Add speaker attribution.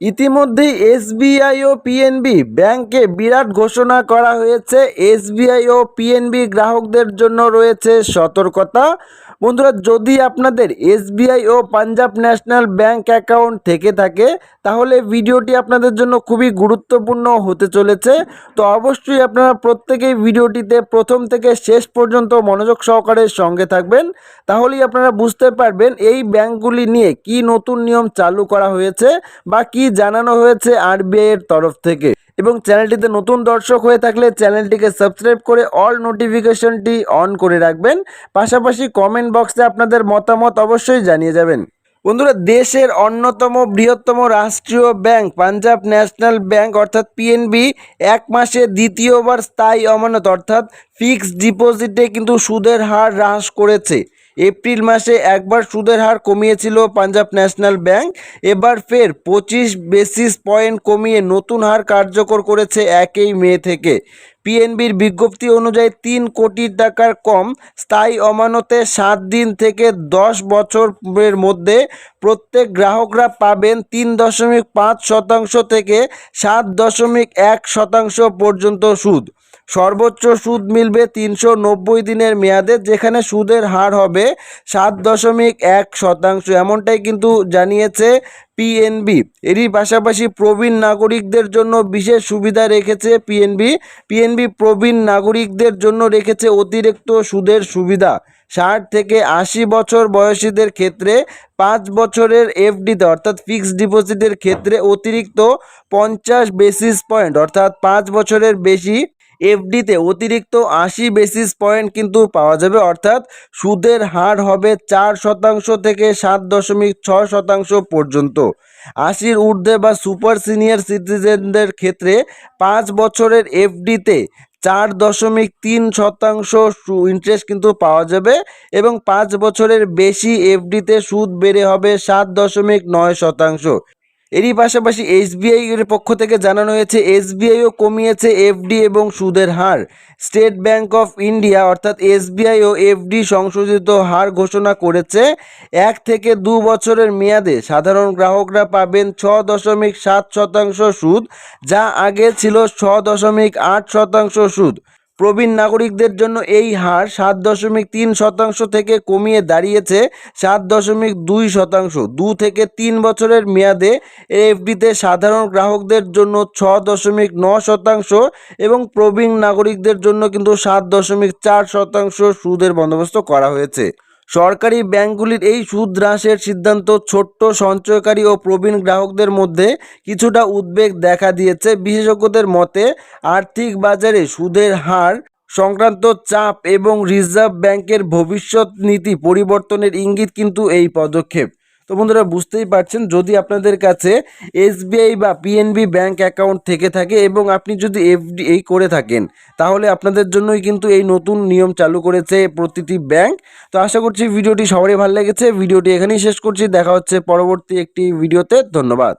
Speaker 1: ইতিমধ্যেই এসবিআই ও পিএনবি ব্যাংকে বিরাট ঘোষণা করা হয়েছে। এসবিআই ও পিএনবি গ্রাহকদের জন্য রয়েছে সতর্কতা। বন্ধুরা, যদি আপনাদের এসবিআই ও পাঞ্জাব ন্যাশনাল ব্যাংক অ্যাকাউন্ট থেকে থাকে, তাহলে ভিডিওটি আপনাদের জন্য খুবই গুরুত্বপূর্ণ হতে চলেছে। তো অবশ্যই আপনারা প্রত্যেকেই ভিডিওটিতে প্রথম থেকে শেষ পর্যন্ত মনোযোগ সহকারে সঙ্গে থাকবেন। তাহলেই আপনারা বুঝতে পারবেন এই ব্যাংকগুলি নিয়ে কি নতুন নিয়ম চালু করা হয়েছে বা কি জানানো হয়েছে আরবিআই এর তরফ থেকে। এবং চ্যানেলটিতে নতুন দর্শক হয়ে থাকলে চ্যানেলটিকে সাবস্ক্রাইব করে অল নোটিফিকেশনটি অন করে রাখবেন। পাশাপাশি কমেন্ট বক্সে আপনাদের মতামত অবশ্যই জানিয়ে যাবেন। বন্ধুরা, দেশের অন্যতম বৃহত্তম রাষ্ট্রীয় ব্যাংক পাঞ্জাব ন্যাশনাল ব্যাংক, অর্থাৎ পিএনবি, এক মাসে দ্বিতীয়বার স্থায়ী অমানত অর্থাৎ ফিক্সড ডিপোজিটে কিন্তু সুদের হার হ্রাস করেছে। এপ্রিল মাসে একবার সুদের হার কমিয়েছিল পাঞ্জাব ন্যাশনাল ব্যাংক। এবার ফের পঁচিশ বেসিস পয়েন্ট কমিয়ে নতুন হার কার্যকর করেছে একই মে থেকে। পিএনবির বিজ্ঞপ্তি অনুযায়ী তিন কোটি টাকার কম স্থায়ী অমানতে সাত দিন থেকে দশ বছরের মধ্যে প্রত্যেক গ্রাহকরা পাবেন তিন দশমিক পাঁচ শতাংশ থেকে সাত দশমিক এক শতাংশ পর্যন্ত সুদ। সর্বোচ্চ সুদ মিলবে তিনশো নব্বই দিনের মেয়াদে, যেখানে সুদের হার হবে সাত দশমিক এক শতাংশ। এমনটাই কিন্তু জানিয়েছে পিএনবি এরই পাশাপাশি প্রবীণ নাগরিকদের জন্য বিশেষ সুবিধা রেখেছে পিএনবি পিএনবি প্রবীণ নাগরিকদের জন্য রেখেছে অতিরিক্ত সুদের সুবিধা। ষাট থেকে আশি বছর বয়সীদের ক্ষেত্রে পাঁচ বছরের এফডিতে অর্থাৎ ফিক্সড ডিপোজিটের ক্ষেত্রে অতিরিক্ত পঞ্চাশ বেসিস পয়েন্ট, অর্থাৎ পাঁচ বছরের বেশি এফডিতে অতিরিক্ত আশি বেসিস পয়েন্ট কিন্তু পাওয়া যাবে, অর্থাৎ সুদের হার হবে চার শতাংশ থেকে সাত দশমিক ছয় শতাংশ পর্যন্ত। আশির ঊর্ধ্বে বা সুপার সিনিয়র সিটিজেনদের ক্ষেত্রে পাঁচ বছরের এফডিতে চার দশমিক তিন শতাংশ ইন্টারেস্ট কিন্তু পাওয়া যাবে এবং পাঁচ বছরের বেশি এফডিতে সুদ বেড়ে হবে সাত দশমিক নয় শতাংশ। এরই পাশাপাশি এসবিআই এর পক্ষ থেকে জানানো হয়েছে এসবিআইও কমিয়েছে এফডি এবং সুদের হার। স্টেট ব্যাংক অফ ইন্ডিয়া অর্থাৎ এসবিআই ও এফডি সংশোধিত হার ঘোষণা করেছে এক থেকে দু বছরের মেয়াদে। সাধারণ গ্রাহকরা পাবেন ছ দশমিক সাত শতাংশ সুদ, যা আগে ছিল ছ দশমিক আট শতাংশ সুদ। প্রবীণ নাগরিকদের জন্য এই হার সাত দশমিক তিন শতাংশ থেকে কমিয়ে দাঁড়িয়েছে সাত দশমিক দুই শতাংশ। দু থেকে তিন বছরের মেয়াদে এফডিতে সাধারণ গ্রাহকদের জন্য ছ দশমিক ন শতাংশ এবং প্রবীণ নাগরিকদের জন্য কিন্তু সাত দশমিক চার শতাংশ সুদের বন্দোবস্ত করা হয়েছে। সরকারি ব্যাংকগুলির এই সুদ হ্রাসের সিদ্ধান্ত ছোট্ট, সঞ্চয়কারী ও প্রবীণ গ্রাহকদের মধ্যে কিছুটা উদ্বেগ দেখা দিয়েছে। বিশেষজ্ঞদের মতে, আর্থিক বাজারে সুদের হার সংক্রান্ত চাপ এবং রিজার্ভ ব্যাংকের ভবিষ্যৎ নীতি পরিবর্তনের ইঙ্গিত কিন্তু এই পদক্ষেপ। তো বন্ধুরা বুঝতেই পারছেন, যদি আপনাদের কাছে এসবিআই বা পিএনবি ব্যাংক অ্যাকাউন্ট থেকে থাকে এবং আপনি যদি এফডি এই করে থাকেন, তাহলে আপনাদের জন্যই কিন্তু এই নতুন নিয়ম চালু করেছে প্রতিটি ব্যাংক। তো আশা করছি ভিডিওটি সবারই ভালো লেগেছে। ভিডিওটি এখানেই শেষ করছি। দেখা হচ্ছে পরবর্তী একটি ভিডিওতে। ধন্যবাদ।